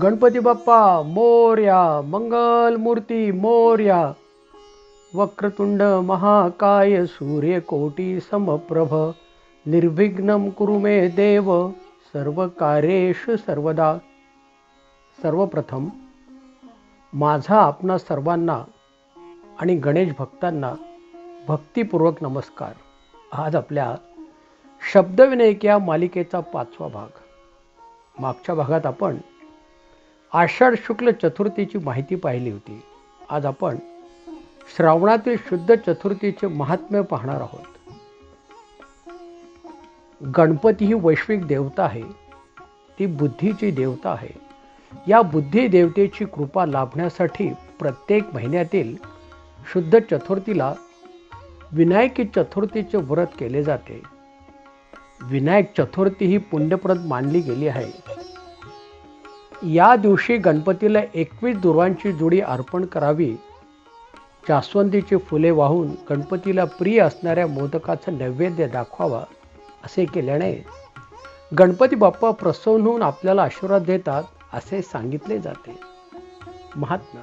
गणपती बाप्पा मोर्या मंगल मूर्ती मोर्या वक्रतुंड महाकाय सूर्यकोटी समप्रभ निर्विघ्न कुरु मे देव सर्व कार्येषु सर्वदा. सर्वप्रथम माझा आपणा सर्वांना आणि गणेश भक्तांना भक्तिपूर्वक नमस्कार. आज आपल्या शब्दविनायक या मालिकेचा पाचवा भाग. मागच्या भागात आपण आषाढ शुक्ल चतुर्थीची माहिती पाहिली होती. आज आपण श्रावणातील शुद्ध चतुर्थीचे महात्म्य पाहणार आहोत. गणपती ही वैश्विक देवता आहे. ती बुद्धीची देवता आहे. या बुद्धी देवतेची कृपा लाभण्यासाठी प्रत्येक महिन्यातील शुद्ध चतुर्थीला विनायकी चतुर्थीचे व्रत केले जाते. विनायक चतुर्थी ही पुण्यप्रद मानली गेली आहे. या दिवशी गणपतीला एकवीस दुर्वांची जुडी अर्पण करावी. जास्वंदीची फुले वाहून गणपतीला प्रिय असणाऱ्या मोदकाचं नैवेद्य दाखवावा असे केल्याने गणपती बाप्पा प्रसन्न होऊन आपल्याला आशीर्वाद देतात असे सांगितले जाते. महात्मा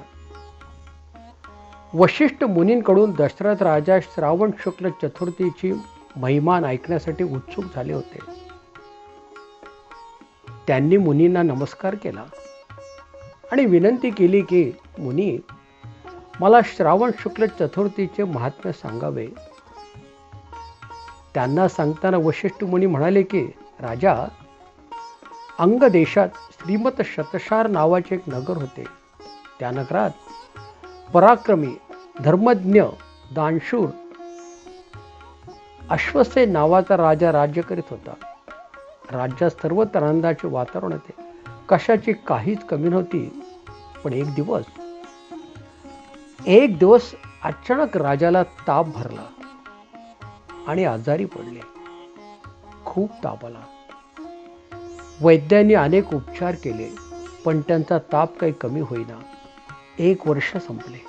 वशिष्ठ मुनींकडून दशरथ राजा श्रावण शुक्ल चतुर्थीची महिमान ऐकण्यासाठी उत्सुक झाले होते. त्यांनी मुनींना नमस्कार केला आणि विनंती केली की मुनी मला श्रावण शुक्ल चतुर्थीचे महात्म्य सांगावे. त्यांना सांगताना वशिष्ठ मुनी म्हणाले की राजा अंग देशात श्रीमत शतशार नावाचे एक नगर होते. त्या नगरात पराक्रमी धर्मज्ञ दानशूर अश्वसेन नावाचा राजा राज्य करीत होता. राज्यात सर्वत्र आनंदाचे वातावरण होते. कशाची काहीच कमी नव्हती. पण एक दिवस एक दिवस अचानक राजाला ताप भरला आणि आजारी पडले. खूप ताप आला. वैद्यांनी अनेक उपचार केले पण त्यांचा ताप काही कमी होईना. एक वर्ष संपले.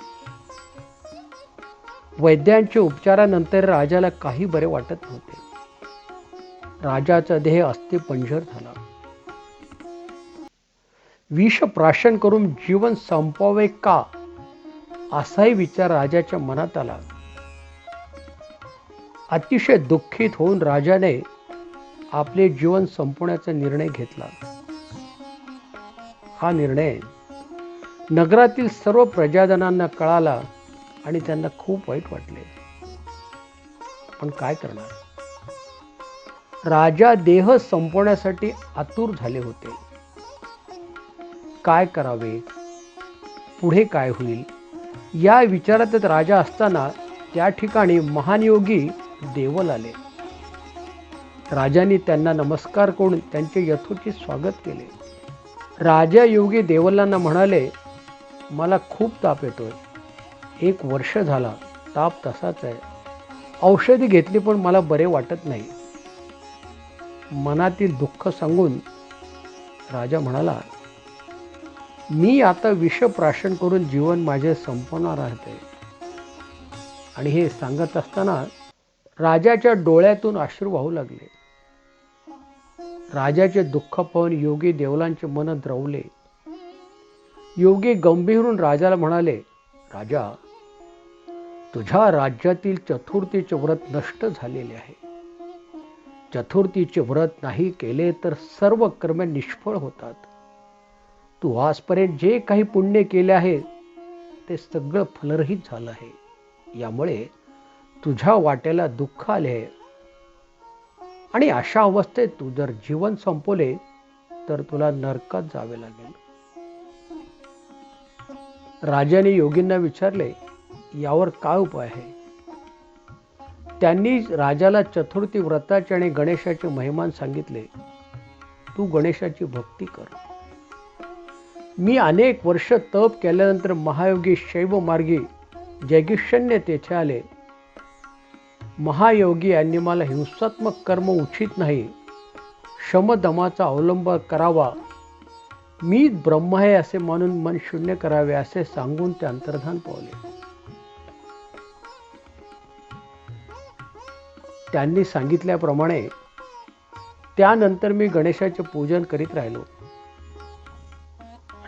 वैद्यांच्या उपचारानंतर राजाला काही बरे वाटत नव्हते. राजाचा देह अस्थिपंजर झाला. विष प्राशन करून जीवन संपवावे का? असाही विचार राजाच्या मनात आला. अतिशय दुःखित होऊन राजाने आपले जीवन संपवण्याचा निर्णय घेतला. हा निर्णय नगरातील सर्व प्रजाजनांना कळाला आणि त्यांना खूप वाईट वाटले. पण काय करणार? राजा देह संपवण्यासाठी आतुर झाले होते. काय करावे? पुढे काय होईल? या विचारातच राजा असताना त्या ठिकाणी महान योगी देवल आले. राजांनी त्यांना नमस्कार करून त्यांचे यथोचित स्वागत केले. राजा योगी देवलांना म्हणाले मला खूप ताप येतोय. एक वर्ष झाला ताप तसाच आहे. औषधी घेतली पण मला बरे वाटत नाही. मनातील दुःख सांगून राजा म्हणाला मी आता विषप्राशन करून जीवन माझे संपवणार आहे. आणि हे सांगत असताना राजाच्या डोळ्यातून अश्रू वाहू लागले. राजाचे दुःख पाहून योगी देवलांचे मन द्रवले. योगी गंभीरून राजाला म्हणाले राजा तुझ्या राज्यातील चतुर्थीचे व्रत नष्ट झालेले आहे. चतुर्थीचे व्रत नाही केले तर सर्व कर्मे निष्फळ होतात. तू आजपर्यंत जे काही पुण्य केले आहे ते सगळं फलरहित झालं आहे. यामुळे तुझ्या वाट्याला दुःख आले आहे. आणि अशा अवस्थेत तू जर जीवन संपवले तर तुला नरकात जावे लागेल. राजाने योगींना विचारले यावर काय उपाय आहे? त्यांनी राजाला चतुर्थी व्रताचे आणि गणेशाचे महिमान सांगितले. तू गणेशाची भक्ती कर. मी अनेक वर्ष तप केल्यानंतर महायोगी शैव मार्गी जगिष्यन्य तेथे आले. महायोगी यांनी मला हिंसात्मक कर्म उचित नाही शमदमाचा अवलंब करावा. मी ब्रह्म आहे असे मानून मन शून्य करावे असे सांगून ते अंतर्धान पावले. त्यांनी सांगितल्याप्रमाणे त्यानंतर मी गणेशाचे पूजन करीत राहिलो.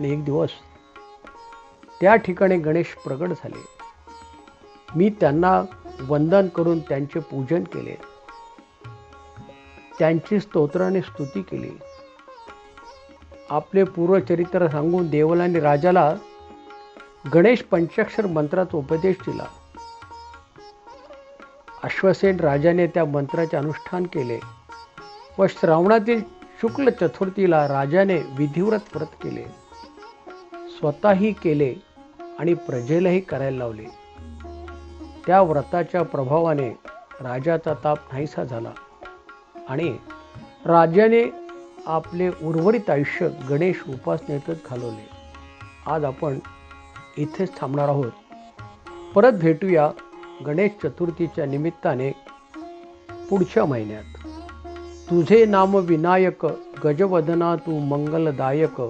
आणि एक दिवस त्या ठिकाणी गणेश प्रगट झाले. मी त्यांना वंदन करून त्यांचे पूजन केले. त्यांची स्तोत्राने स्तुती केली. आपले पूर्वचरित्र सांगून देवलाने राजाला गणेश पंचाक्षर मंत्राचा उपदेश दिला. अश्वसेन राजाने त्या मंत्राचे अनुष्ठान केले. व श्रावणातील शुक्ल चतुर्थीला राजाने विधिव्रत व्रत केले. स्वतःही केले आणि प्रजेलाही करायला लावले. त्या व्रताच्या प्रभावाने राजाचा ताप नाहीसा झाला आणि राजाने आपले उर्वरित आयुष्य गणेश उपासनेतच घालवले. आज आपण इथेच थांबणार आहोत. परत भेटूया गणेश चतुर्थीच्या निमित्ताने पुढच्या महिन्यात. तुझे नाम विनायक गजवदना तू मंगलदायक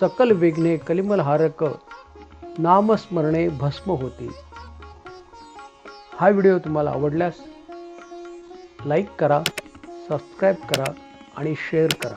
सकल विघ्ने कलिमलहारक नामस्मरणे भस्म होती. हा व्हिडिओ तुम्हाला आवडल्यास लाईक करा सबस्क्राईब करा आणि शेअर करा.